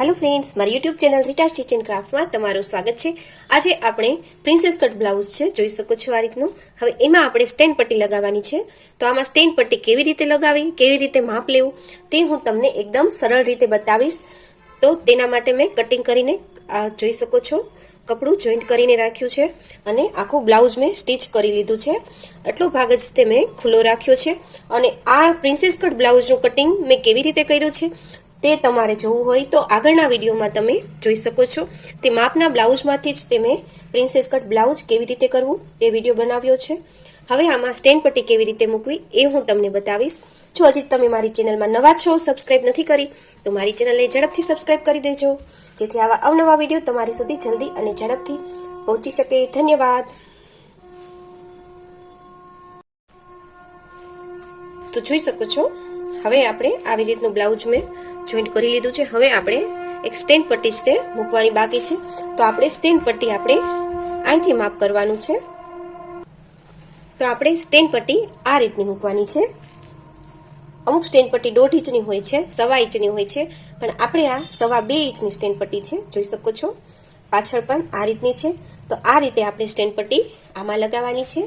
Hello friends મારી YouTube channel Rita stitch and ક્રાફ્ટમાં તમારું સ્વાગત છે. આજે આપણે પ્રિન્સેસ કટ બ્લાઉઝ છે, જોઈ શકો છો આ રીતનું. હવે એમાં આપણે સ્ટેન્ડ પટ્ટી લગાવવાની છે. તો આમાં સ્ટેન્ડ પટ્ટી કેવી રીતે લગાવી, કેવી રીતે માપ લેવું, તે હું તમને એકદમ સરળ રીતે બતાવીશ. તો તેના માટે મેં કટિંગ કરીને જોઈ શકો છો, કપડું જોઈન્ટ કરીને રાખ્યું છે અને આખું બ્લાઉઝ મેં સ્ટીચ કરી લીધું છે. આટલો ભાગ જ તે મેં ખુલ્લો રાખ્યો છે. અને આ પ્રિન્સેસ કટ બ્લાઉઝનું કટિંગ મેં કેવી રીતે કર્યું છે? તે તમારે જોવું હોય તો આગળના વિડીયોમાં તમે જોઈ શકો છો. તે માપના બ્લાઉઝમાંથી જ તે મેં પ્રિન્સેસ કટ બ્લાઉઝ કેવી રીતે કરવું એ વીડિયો બનાવ્યો છે. હવે આમાં સ્ટેન્ડ પટ્ટી કેવી રીતે મૂકવી એ હું તમને બતાવીશ. જો હજી તમે મારી ચેનલમાં નવા છો, સબસ્ક્રાઇબ નથી કરી, તો મારી ચેનલને ઝડપથી સબસ્ક્રાઇબ કરી દેજો. જેથી આવા અવનવા વીડિયો તમારી સુધી જલ્દી અને ઝડપથી પહોંચી શકે. ધન્યવાદ. તો જોઈ શકો છો. હવે આપણે આવી રીતનું બ્લાઉઝ મેં જોઈન્ટ કરી લીધું છે. હવે આપણે એક સ્ટેન્ડ પટ્ટી છે મૂકવાની બાકી છે. તો આપણે સ્ટેન્ડ પટ્ટી આપણે અહીંથી માપ કરવાનું છે. તો આપણે સ્ટેન્ડ પટ્ટી આ રીતની મૂકવાની છે. અમુક સ્ટેન્ડ પટ્ટી દોઢ ઇંચની હોય છે, સવા ઇંચની હોય છે, પણ આપણે આ સવા બે ઇંચની સ્ટેન્ડ પટ્ટી છે. જોઈ શકો છો? પાછળ પણ આ રીતની છે. તો આ રીતે આપણે સ્ટેન્ડ પટ્ટી આમાં લગાવવાની છે.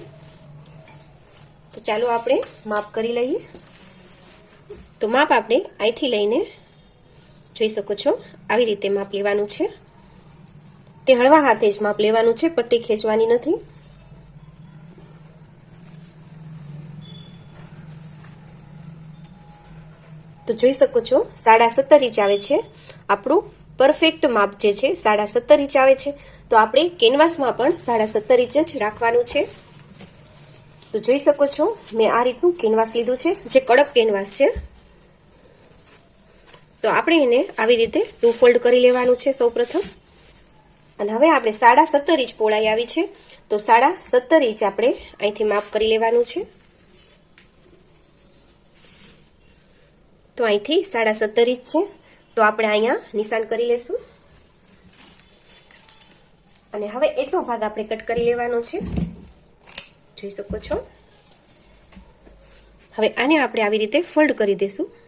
તો ચાલો આપણે માપ કરી લઈએ. તો માપ આપણે અહીંથી લઈને જોઈ શકો છો. આવી રીતે માપ લેવાનું છે. તે હળવા હાથે જ માપ લેવાનું છે. પટ્ટી ખેંચવાની નથી. તો જોઈ શકો છો, સાડા સત્તર ઇંચ આવે છે. આપણું પરફેક્ટ માપ જે છે, સાડા સત્તર ઇંચ આવે છે. તો આપણે કેનવાસમાં પણ સાડા સત્તર ઇંચ જ રાખવાનું છે. તો જોઈ શકો છો, મેં આ રીતનું કેનવાસ લીધું છે, જે કડક કેનવાસ છે. તો આપણે એને આવી રીતે ટુ ફોલ્ડ કરી લેવાનું છે સૌપ્રથમ. અને હવે આપણે સાડા સત્તર ઇંચ પહોળાઈ આવી છે. તો સાડા સત્તર ઇંચ આપણે અહીંથી માપ કરી લેવાનું છે. તો અહીંથી સાડા સત્તર ઇંચ છે. તો આપણે અહીંયા નિશાન કરી લેશું. અને હવે એટલો ભાગ આપણે કટ કરી લેવાનો છે. જોઈ શકો છો? હવે આને આપણે આવી રીતે ફોલ્ડ કરી દઈશું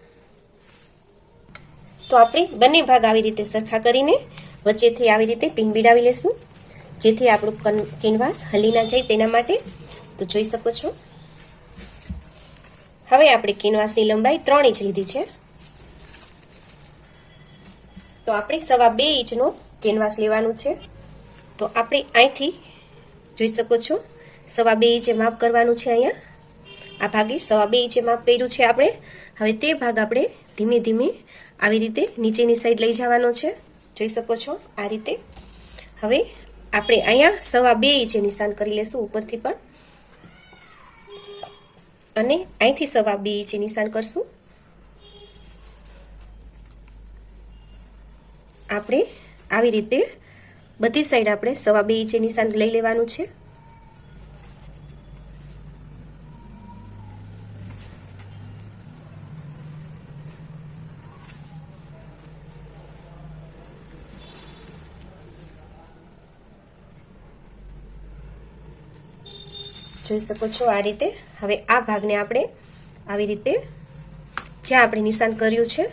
તો આપણે બંને ભાગ આવી રીતે સરખા કરીને વચ્ચેથી આવી રીતે પિન બીડાવી લેશું. જેથી આપણું કેનવાસ હલી ના જાય તેના માટે. તો જોઈ શકો છો. હવે આપણે કેનવાસની લંબાઈ ત્રણ ઇંચ લીધી છે. તો આપણે સવા બે ઇંચનો કેનવાસ લેવાનું છે. તો આપણે અહીંથી જોઈ શકો છો, સવા બે ઇંચે માપ કરવાનું છે અહીંયા. આ ભાગે સવા બે ઇંચે માપ કર્યું છે આપણે. હવે તે ભાગ આપણે ધીમે ધીમે આવી રીતે નીચેની સાઈડ લઈ જવાનો છે. જોઈ શકો છો આ રીતે. હવે આપણે અહીંયા સવા બે ઇંચે નિશાન કરી લેશું ઉપરથી પણ. અને અહીંથી સવા બે ઇંચે નિશાન કરશું. આપણે આવી રીતે બધી સાઈડ આપણે સવા બે ઇંચે નિશાન લઈ લેવાનું છે. જોઈ શકો છો આ રીતે. હવે આ ભાગને આપણે આવી રીતે જ્યાં આપણે નિશાન કર્યું છે,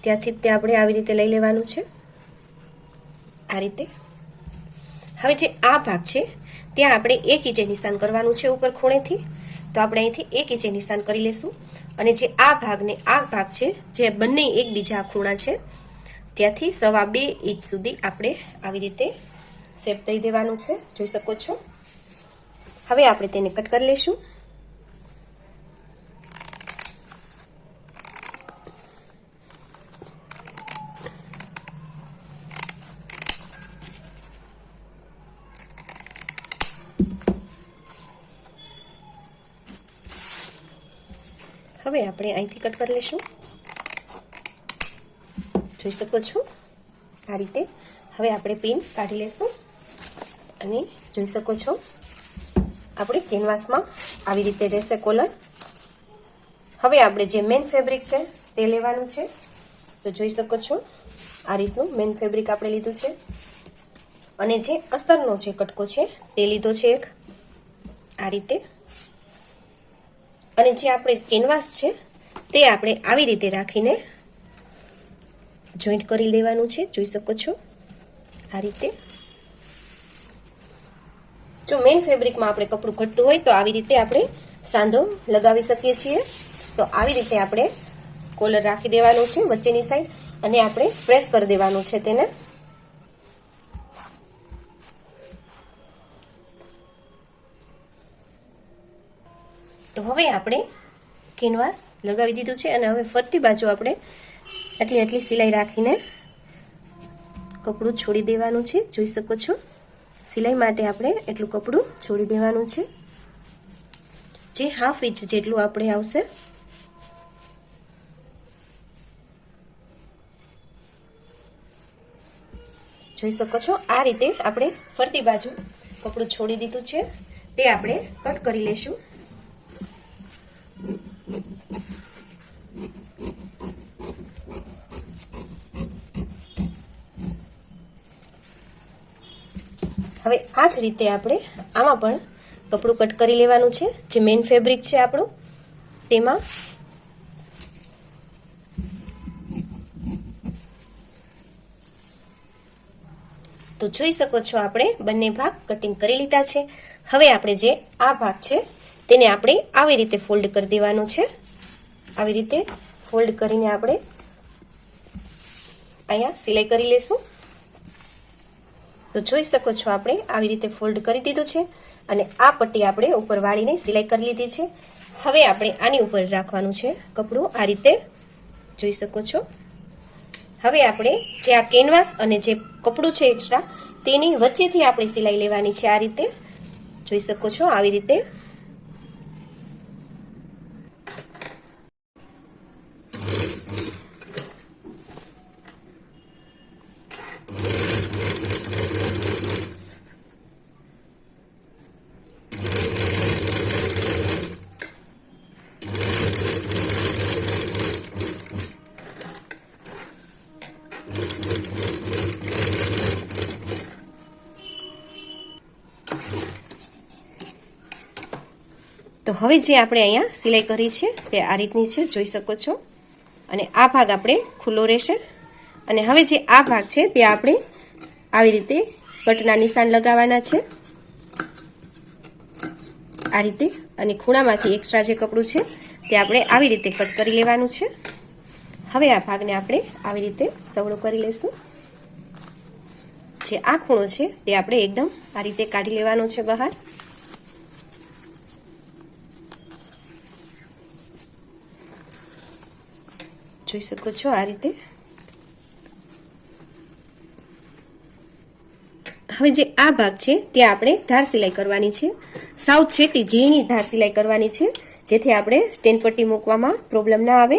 ત્યાંથી તે આપણે આવી રીતે લઈ લેવાનું છે. આ રીતે. હવે જે આ ભાગ છે, ત્યાં આપણે એક ઇંચે નિશાન કરવાનું છે ઉપર ખૂણેથી. તો આપણે અહીંથી એક ઇંચે નિશાન કરી લેશું. અને જે આ ભાગને આ ભાગ છે, જે બંને એકબીજા ખૂણા છે, ત્યાંથી સવા બે ઇંચ સુધી આપણે આવી રીતે સેપ દઈ દેવાનું છે. જોઈ શકો છો? હવે આપણે તેને કટ કરી લઈશું. હવે આપણે અહીંથી કટ કરી લઈશું. જોઈ શકો છો? આ રીતે. હવે આપણે પિન કાઢી લઈશું. અને જોઈ શકો છો? આપણે કેનવાસમાં આવી રીતે રહેશે કોલર હવે આપણે જે મેન ફેબ્રિક છે તે લેવાનું છે. તો જોઈ શકો છો, આ રીતનું મેન ફેબ્રિક આપણે લીધું છે. અને જે અસ્તરનો જે કટકો છે તે લીધો છે એક. આ રીતે. અને જે આપણે કેનવાસ છે તે આપણે આવી રીતે રાખીને જોઈન્ટ કરી લેવાનું છે. જોઈ શકો છો, આ રીતે. જો મેઇન ફેબ્રિકમાં આપણે કપડું ઘટતું હોય તો આવી રીતે આપણે સાંધો લગાવી શકીએ છીએ. તો આવી રીતે આપણે કોલર રાખી દેવાનું છે વચ્ચેની સાઈડ અને આપણે પ્રેસ કરી દેવાનું છે તેને. તો હવે આપણે કેનવાસ લગાવી દીધું છે અને હવે ફરતી બાજુ આપણે આટલી આટલી સિલાઈ રાખીને કપડું છોડી દેવાનું છે. જોઈ શકો છો? સિલાઈ માટે આપણે એટલું કપડું છોડી દેવાનું છે. જે હાફ ઇંચ જેટલું આપણે આવશે. જોઈ શકો છો? આ રીતે આપણે ફરતી બાજુ કપડું છોડી દીધું છે. તે આપણે કટ કરી લેશું. હવે આ જ રીતે આપણે આમાં પણ કપડું કટ કરી લેવાનું છે. જે મેઇન ફેબ્રિક છે આપણું, તેમાં તો જોઈ શકો છો આપણે બંને ભાગ કટિંગ કરી લીધા છે. હવે આપણે જે આ ભાગ છે, તેને આપણે આવી રીતે ફોલ્ડ કરી દેવાનો છે. આવી રીતે ફોલ્ડ કરીને આપણે અહીંયા સિલાઈ કરી લેશું. તો જોઈ શકો છો આપણે આવી રીતે ફોલ્ડ કરી દીધું છે અને આ પટ્ટી આપણે ઉપર વાળીને સિલાઈ કરી લીધી છે. હવે આપણે આની ઉપર રાખવાનું છે કપડું. આ રીતે જોઈ શકો છો. હવે આપણે જે આ કેનવાસ અને જે કપડું છે એક્સ્ટ્રા તેની વચ્ચેથી આપણે સિલાઈ લેવાની છે આ રીતે. જોઈ શકો છો આવી રીતે તો હવે જે આપણે અહીંયા સિલાઈ કરી છે તે આ રીતની છે, જોઈ શકો છો. અને આ ભાગ આપણે ખુલ્લો રહેશે. અને હવે જે આ ભાગ છે તે આપણે આવી રીતે કટના નિશાન લગાવવાના છે. આ રીતે અને ખૂણામાંથી એક્સ્ટ્રા જે કપડું છે તે આપણે આવી રીતે કટ કરી લેવાનું છે. હવે આ ભાગને આપણે આવી રીતે સવળો કરી લેશું. જે આ ખૂણો છે તે આપણે એકદમ આ રીતે કાઢી લેવાનો છે બહાર. જોઈ શકો છો આ રીતે. હવે જે આ ભાગ છે ત્યાં આપણે ધાર સિલાઈ કરવાની છે. સાવ છેટી ઝીણી ધાર સિલાઈ કરવાની છે, જેથી આપણે સ્ટેન્ડ પટ્ટી મૂકવામાં પ્રોબ્લેમ ના આવે.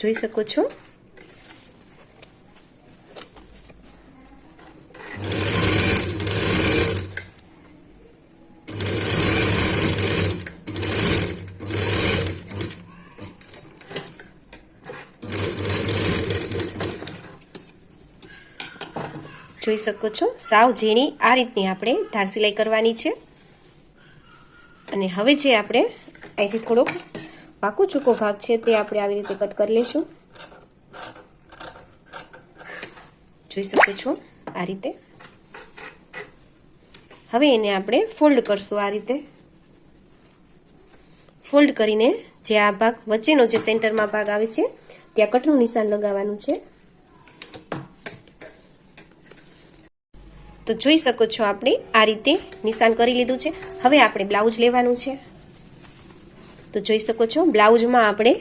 જોઈ શકો છો? જોઈ શકો છો. સાવ ઝીણી આ રીતની આપણે ધાર સિલાઈ કરવાની છે. અને હવે જે આપણે અહીંથી થોડોક પાકો ચૂકો ભાગ છે તે આપણે આવી રીતે કટ કરી લઈશું. જોઈ શકો છો આ રીતે. હવે એને આપણે ફોલ્ડ કરશું આ રીતે. ફોલ્ડ કરીને જે આ ભાગ વચ્ચેનો જે સેન્ટરમાં ભાગ આવે છે, ત્યાં કટનું નિશાન લગાવવાનું છે. તો જોઈ શકો છો આપણે આ રીતે નિશાન કરી લીધું છે. હવે આપણે બ્લાઉઝ લેવાનું છે. તો જોઈ શકો છો બ્લાઉઝમાં આપણે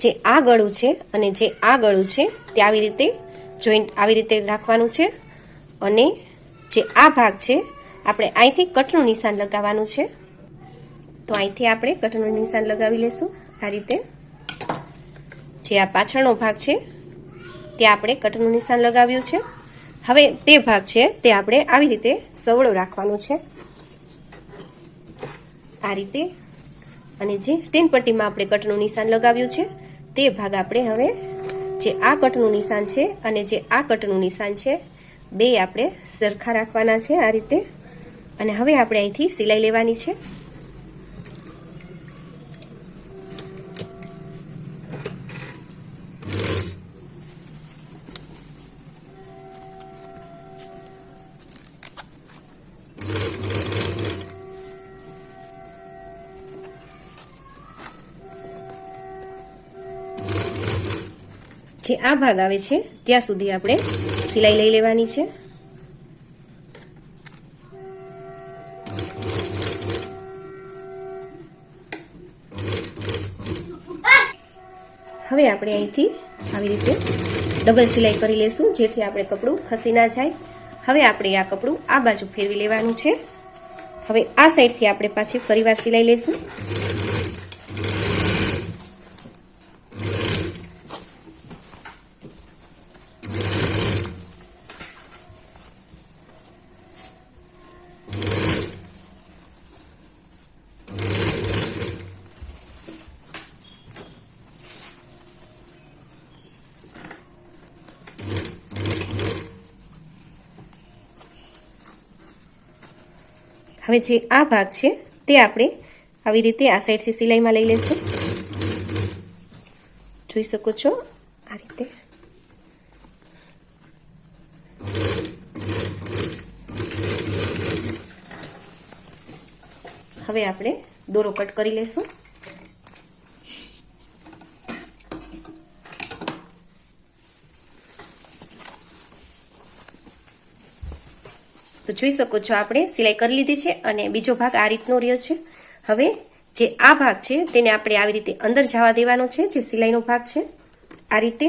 જે આ ગળું છે અને જે આ ગળું છે તે આવી રીતે જોઈન્ટ આવી રીતે રાખવાનું છે. અને જે આ ભાગ છે, આપણે અહીંથી કટનું નિશાન લગાવવાનું છે. તો અહીંથી આપણે કટનું નિશાન લગાવી લેશું. આ રીતે. જે આ પાછળનો ભાગ છે ત્યાં આપણે કટનું નિશાન લગાવ્યું છે. હવે તે ભાગ છે, તે આપણે આવી રીતે સવળો રાખવાનો છે. આ રીતે અને જે સ્ટેન પટ્ટીમાં આપણે કટનું નિશાન લગાવ્યું છે, તે ભાગ આપણે હવે જે આ કટનું નિશાન છે અને જે આ કટનું નિશાન છે, બે આપણે સરખા રાખવાના છે આ રીતે. અને હવે આપણે અહીંથી સિલાઈ લેવાની છે. જે આ ભાગ આવે છે, ત્યાં સુધી આપણે સિલાઈ લઈ લેવાની છે. હવે આપણે અહીંથી આવી રીતે ડબલ સિલાઈ કરી લેશું, જેથી આપણે કપડું ખસી ના જાય. હવે આપણે આ કપડું આ બાજુ ફેરવી લેવાનું છે. હવે આ સાઈડથી આપણે પાછી ફરીવાર સિલાઈ લેશું. હવે જે આ ભાગ છે, તે આપણે આવી રીતે આ સાઈડથી સિલાઈમાં લઈ લેશું. જોઈ શકો છો આ રીતે. હવે આપણે દોરો કટ કરી લેશું. તો જોઈ શકો છો આપણે, સિલાઈ કરી લીધી છે અને બીજો ભાગ આ રીતનો રહ્યો છે. હવે જે આ ભાગ છે તેને આપણે આવી રીતે અંદર જવા દેવાનો છે, જે સિલાઈનો ભાગ છે. આ રીતે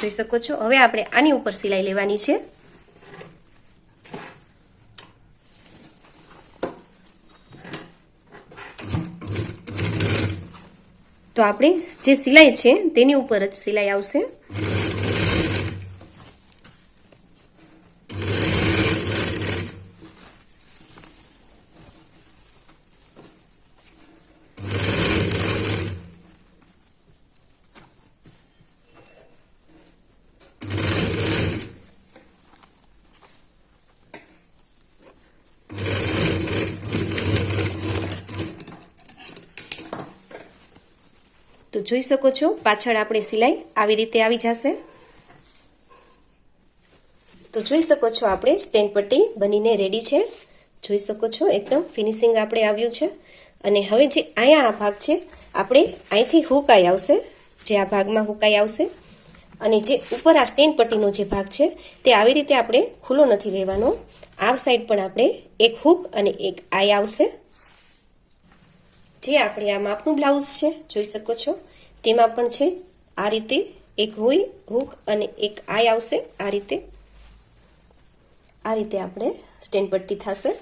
જોઈ શકો છો. હવે આપણે આની ઉપર સિલાઈ લેવાની છે. તો આપણે જે સિલાઈ છે તેની ઉપર જ સિલાઈ આવશે. જોઈ શકો છો. પાછળ આપણે સિલાઈ આવી રીતે આવી જશે. તો જોઈ શકો છો આપણે સ્ટેન્ડ પટ્ટી બનીને રેડી છે. જોઈ શકો છો એકદમ ફિનિશિંગ આપણે આવ્યું છે. અને હવે જે અહીંયા આ ભાગ છે, આપણે અહીંથી હુકાઈ આવશે, જે આ ભાગમાં હુકાઈ આવશે. અને જે ઉપર આ સ્ટેન્ડ પટ્ટીનો જે ભાગ છે, તે આવી રીતે આપણે ખુલ્લો નથી લેવાનો આ સાઈડ પણ આપણે એક હુક અને એક આઈ આવશે. જે આપણે આ માપનું બ્લાઉઝ છે, જોઈ શકો છો. તેમાં પણ છે, આ રીતે એક હોય, હુક અને એક આઈ આવશે, આ રીતે. આ રીતે આપણે સ્ટેન્ડ પટ્ટી થશે.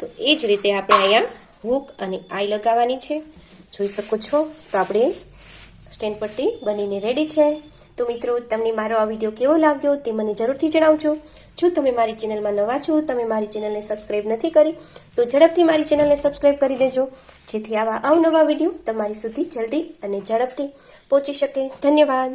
તો એ જ રીતે આપણે અહીંયા હુક અને આઈ લગાવવાની છે. જોઈ શકો છો? તો આપણે સ્ટેન્ડ પટ્ટી બનીને રેડી છે. તો મિત્રો, તમને મારો આ વીડિયો કેવો લાગ્યો તે મને જરૂરથી જણાવજો. જો તમે મારી ચેનલમાં નવા છો, તમે મારી ચેનલને સબસ્ક્રાઈબ નથી કરી, તો ઝડપથી મારી ચેનલને સબસ્ક્રાઈબ કરી દેજો જેથી આવા અવનવા વીડિયો તમારી સુધી જલ્દી અને ઝડપથી પહોંચી શકે. ધન્યવાદ.